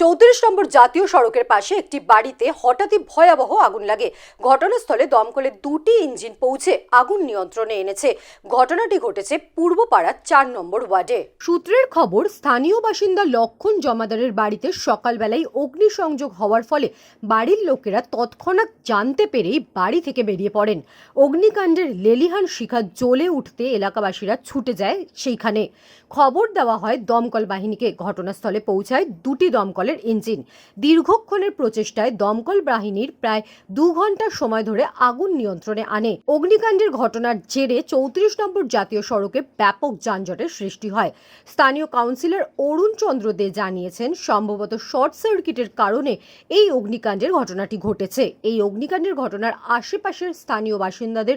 চৌত্রিশ নম্বর জাতীয় সড়কের পাশে একটি বাড়িতে হঠাৎই ভয়াবহ আগুন লাগে। ঘটনাস্থলে দমকলের দুটি ইঞ্জিন পৌঁছে আগুন নিয়ন্ত্রণে এনেছে। ঘটনাটি ঘটেছে পূর্বপাড়ার চার নম্বর ওয়ার্ডে। সূত্রের খবর, স্থানীয় বাসিন্দা লক্ষণ জমাদারের বাড়িতে সকালবেলায় অগ্নিসংযোগ হওয়ার ফলে বাড়ির লোকেরা তৎক্ষণাৎ জানতে পেরেই বাড়ি থেকে বেরিয়ে পড়েন। অগ্নিকাণ্ডের লেলিহান শিখা জ্বলে উঠতে এলাকাবাসীরা ছুটে যায় সেইখানে। খবর দেওয়া হয় দমকল বাহিনীকে। ঘটনাস্থলে পৌঁছায় দুটি দমকলের ইঞ্জিন। দীর্ঘক্ষণের প্রচেষ্টায় দমকল বাহিনীর প্রায় দু ঘণ্টা সময় ধরে আগুন নিয়ন্ত্রণে আনে। অগ্নিকাণ্ডের ঘটনার জেরে চৌত্রিশ নম্বর জাতীয় সড়কে ব্যাপক যানজটের সৃষ্টি হয়। স্থানীয় কাউন্সিলর অরুণ চন্দ্র দে জানিয়েছেন, সম্ভবত শর্ট সার্কিটের কারণে এই অগ্নিকাণ্ডের ঘটনাটি ঘটেছে। এই অগ্নিকাণ্ডের ঘটনার আশেপাশের স্থানীয় বাসিন্দাদের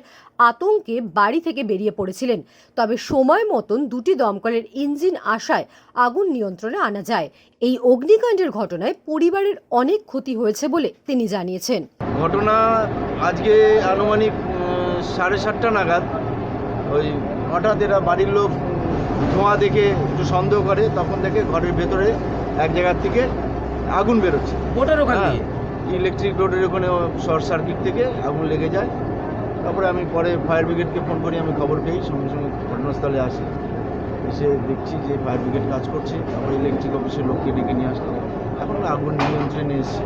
আতঙ্কে বাড়ি থেকে বেরিয়ে পড়েছিলেন। তবে সময় মতন দুটি দমকলের ইঞ্জিন আসায় আগুন নিয়ন্ত্রণে আনা যায়। এই অগ্নিকাণ্ডের ঘটনায় পরিবারের অনেক ক্ষতি হয়েছে বলে তিনি জানিয়েছেন। ঘটনা আজকে আনুমানিক সাড়ে সাতটা নাগাদ। ওই হঠাৎ এরা বাড়ির লোক ধোঁয়া দেখে একটু সন্দেহ করে তখন দেখে ঘরের ভেতরে এক জায়গার থেকে আগুন বেরোচ্ছে। বোটের ওখান ইলেকট্রিক রোডের ওখানে শর্ট সার্কিট থেকে আগুন লেগে যায়। তারপরে আমি পরে ফায়ার ব্রিগেডকে ফোন করি আমি খবর পেয়ে সঙ্গে সঙ্গে ঘটনাস্থলে আসি। এসে দেখছি যে ফায়ার ব্রিগেড কাজ করছে তারপরে ইলেকট্রিক অফিসের লোককে ডেকে নিয়ে আসলো এখন আগুন নিয়ন্ত্রণে এসছে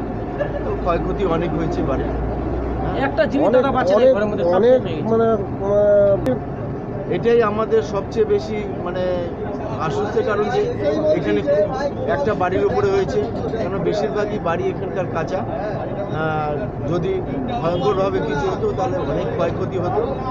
তো ক্ষয়ক্ষতি অনেক হয়েছে হ্যাঁ। একটা জিনিস দাদা বাঁচে অনেক হয়ে গেছে। মানে এটাই আমাদের সবচেয়ে বেশি মানে আশ্বস্তের কারণ যে এখানে খুব একটা বাড়ির উপরে হয়েছে কেন বেশিরভাগই বাড়ি এখানকার কাঁচা যদি ভয়ঙ্করভাবে কিছু হতো তাহলে অনেক ক্ষয়ক্ষতি হতো